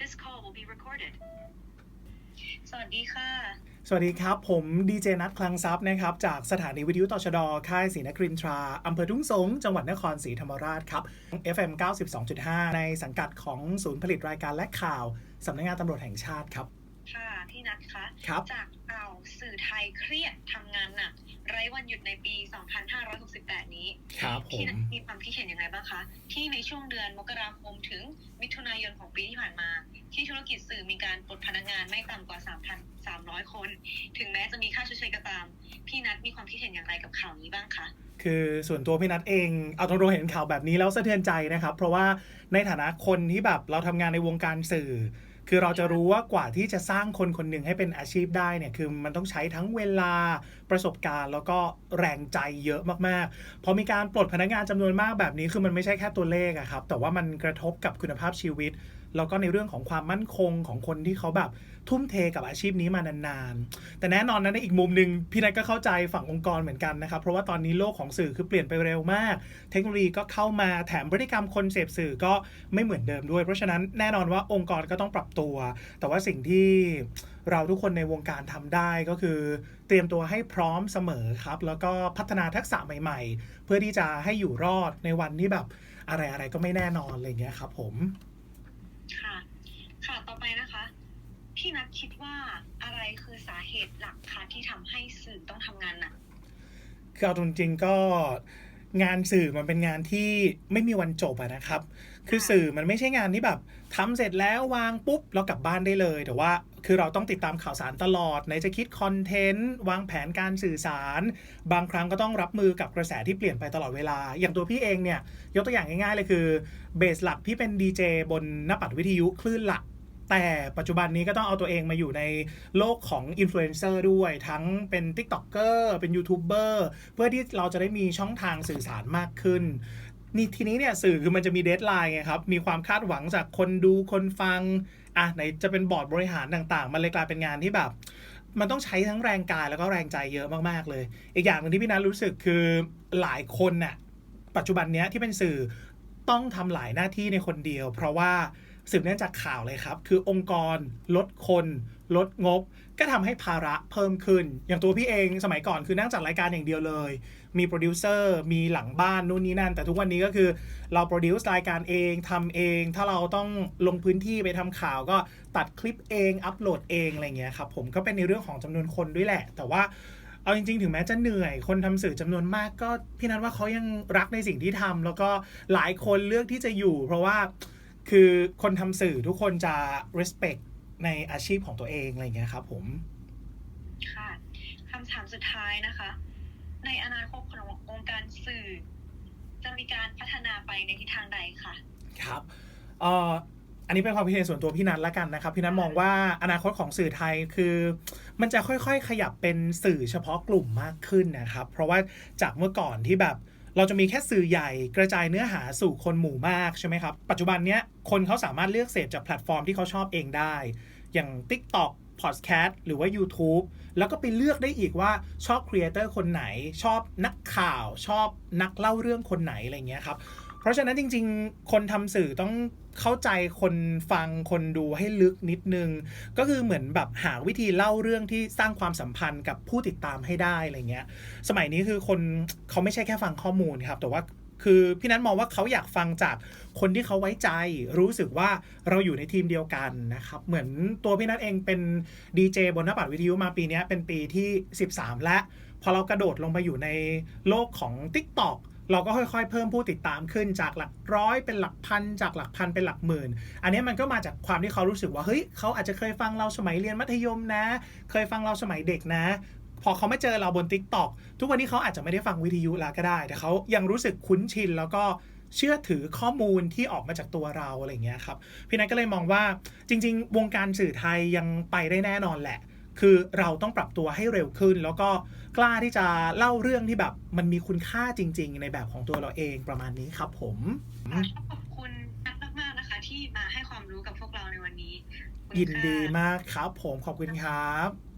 This call will be recorded. สวัสดีค่ะ สวัสดีครับ ผมดีเจนัทคลังทรัพย์นะครับ จากสถานีวิทยุตชด ค่ายศรีนครินทราอำเภอทุ่งสง จังหวัดนครศรีธรรมราชครับ FM 92.5 ในสังกัดของศูนย์ผลิตรายการและข่าว สำนักงานตำรวจแห่งชาติครับ ค่ะพี่นัทคะครับจากอ่าวสื่อไทยเครียดทำงานหนักไร้วันหยุดในปี 2568 นี้ครับผพี่มนัทมีความคิดเห็นยังไงบ้างคะ ที่ในช่วงเดือนมกราคมถึงมิถุนายนของปีที่ผ่านมา ที่ธุรกิจสื่อมีการปลดพนักงานไม่ต่ำกว่า 3,300 คน ถึงแม้จะมีค่าชดเชยก็ตาม พี่นัทมีความคิดเห็นอย่างไรกับข่าวนี้บ้างคะคือส่วนตัวพี่นัทเองเอาตรงๆเห็นข่าวแบบนี้แล้วสะเทือนใจนะครับ เพราะว่าในฐานะคนที่แบบเราทำงานในวงการสื่อ คือเราจะรู้ว่ากว่าที่จะสร้างคนคนหนึ่งให้เป็นอาชีพได้เนี่ยคือมันต้องใช้ทั้งเวลาประสบการณ์แล้วก็แรงใจเยอะมากๆ พอมีการปลดพนักงานจำนวนมากแบบนี้คือมันไม่ใช่แค่ตัวเลขอะครับ แต่ว่ามันกระทบกับคุณภาพชีวิต แล้วก็ในเรื่องของความมั่นคงของคนที่เขาแบบทุ่มเทกับอาชีพนี้มานานๆ แต่แน่นอนนะในอีกมุมหนึ่งพี่นัทก็เข้าใจฝั่งองค์กรเหมือนกันนะครับ เพราะว่าตอนนี้โลกของสื่อคือเปลี่ยนไปเร็วมาก เทคโนโลยีก็เข้ามาแถมพฤติกรรมคนเสพสื่อก็ไม่เหมือนเดิมด้วย เพราะฉะนั้นแน่นอนว่าองค์กรก็ต้องปรับตัว แต่ว่าสิ่งที่เราทุกคนในวงการทำได้ก็คือ เตรียมตัวให้พร้อมเสมอครับ แล้วก็พัฒนาทักษะใหม่ ๆ เพื่อที่จะให้อยู่รอดในวันที่แบบอะไรๆก็ไม่แน่นอนอะไรเงี้ยครับผม ค่ะ ค่ะต่อไปนะคะ พี่นัทคิดว่าอะไรคือสาเหตุหลักคะที่ทำให้สื่อต้องทำงานหนักคือเอาจริงๆก็ งานสื่อมันเป็นงานที่ไม่มีวันจบอะนะครับ คือสื่อมันไม่ใช่งานที่แบบทำเสร็จแล้ววางปุ๊บเรากลับบ้านได้เลย แต่ว่าคือเราต้องติดตามข่าวสารตลอดไหนจะคิดคอนเทนต์วางแผนการสื่อสาร บางครั้งก็ต้องรับมือกับกระแสที่เปลี่ยนไปตลอดเวลา อย่างตัวพี่เองเนี่ยยกตัวอย่างง่ายๆเลยคือเบสหลักพี่เป็นดีเจบนหน้าปัดวิทยุคลื่นหลัก แต่ปัจจุบันนี้ก็ต้องเอาตัวเองมาอยู่ในโลกของอินฟลูเอนเซอร์ด้วย ทั้งเป็น t ิ k t o k เกอร์เป็นยูทูบเบอร์เพื่อที่เราจะได้มีช่องทางสื่อสารมากขึ้นนี่ทีนี้เนี่ยสื่อคือมันจะมีเดทไลน์ไงครับ มีความคาดหวังจากคนดูคนฟัง อะไหนจะเป็นบอร์ดบริหารต่างๆ มันเลยกลายเป็นงานที่แบบ มันต้องใช้ทั้งแรงกายแล้วก็แรงใจเยอะมากๆเลย อีกอย่างหนึ่งที่พี่นัทรู้สึกคือหลายคนน่ะปัจจุบันเนี้ยที่เป็นสื่อต้องทำหลายหน้าที่ในคนเดียว เพราะว่า สืบเนื่องจากข่าวเลยครับ คือองค์กร ลดคน ลดงบ ก็ทำให้ภาระเพิ่มขึ้น อย่างตัวพี่เองสมัยก่อนคือนั่งจัดรายการอย่างเดียวเลย มีโปรดิวเซอร์มีหลังบ้านนู่นนี่นั่น แต่ทุกวันนี้ก็คือเราโปรดิวซ์รายการเองทำเอง ถ้าเราต้องลงพื้นที่ไปทำข่าวก็ตัดคลิปเองอัปโหลดเองอะไรเงี้ยครับผมก็เป็นในเรื่องของจำนวนคนด้วยแหละ แต่ว่าเอาจริงๆ ถึงแม้จะเหนื่อย คนทำสื่อจำนวนมากก็พี่นัทว่าเขายังรักในสิ่งที่ทำแล้วก็หลายคนเลือกที่จะอยู่ เพราะว่า คือคนทำสื่อทุกคนจะ respect ในอาชีพของตัวเองอะไรอย่างเงี้ยครับผมค่ะคำถามสุดท้ายนะคะ ในอนาคตของวงการสื่อ จะมีการพัฒนาไปในทิศทางใดคะครับเอ่ออันนี้เป็นความคิดเห็นส่วนตัวพี่นัทละกันนะครับ พี่นัทมองว่าอนาคตของสื่อไทยคือ มันจะค่อยๆ ขยับเป็นสื่อเฉพาะกลุ่มมากขึ้นนะครับ เพราะว่าจากเมื่อก่อนที่แบบ เราจะมีแค่สื่อใหญ่กระจายเนื้อหาสู่คนหมู่มากใช่ไหมครับ ปัจจุบันเนี้ยคนเขาสามารถเลือกเสพจากแพลตฟอร์มที่เขาชอบเองได้ อย่าง TikTok Podcast หรือว่า YouTube แล้วก็ไปเลือกได้อีกว่าชอบครีเอเตอร์คนไหน ชอบนักข่าว ชอบนักเล่าเรื่องคนไหนอะไรเงี้ยครับ เพราะฉะนั้นจริง ๆ คนทำสื่อต้องเข้าใจคนฟังคนดูให้ลึกนิดนึง ก็คือเหมือนแบบหาวิธีเล่าเรื่องที่สร้างความสัมพันธ์กับผู้ติดตามให้ได้อะไรเงี้ย สมัยนี้คือคนเขาไม่ใช่แค่ฟังข้อมูลครับ แต่ว่าคือพี่นัทมองว่าเขาอยากฟังจากคนที่เขาไว้ใจ รู้สึกว่าเราอยู่ในทีมเดียวกันนะครับ เหมือนตัวพี่นัทเองเป็นดีเจบนหน้าปัดวิทยุมาปีนี้เป็นปีที่ 13 และพอเรากระโดดลงไปอยู่ในโลกของ TikTok เราก็ค่อยๆ เพิ่มผู้ติดตามขึ้นจากหลักร้อยเป็นหลักพัน จากหลักพันเป็นหลักหมื่น อันนี้มันก็มาจากความที่เขารู้สึกว่าเฮ้ยเขาอาจจะเคยฟังเราสมัยเรียนมัธยมนะ เคยฟังเราสมัยเด็กนะ พอเขาไม่เจอเราบน Tik t o อกทุกวันนี้เขาอาจจะไม่ได้ฟังวิทยุแล้วก็ได้ แต่เขายังรู้สึกคุ้นชินแล้วก็เชื่อถือข้อมูลที่ออกมาจากตัวเราอะไรอย่างเงี้ยครับพี่นัทก็เลยมองว่าจริง ๆ วงการสื่อไทยยังไปได้แน่นอนแหละ คือเราต้องปรับตัวให้เร็วขึ้น แล้วก็กล้าที่จะเล่าเรื่องที่แบบมันมีคุณค่าจริง ๆ ในแบบของตัวเราเองประมาณนี้ครับผมขอบคุณนัทมากๆนะคะ ที่มาให้ความรู้กับพวกเราในวันนี้ขอบคุณยินดีค่ะมากครับ ผมขอบคุณครับ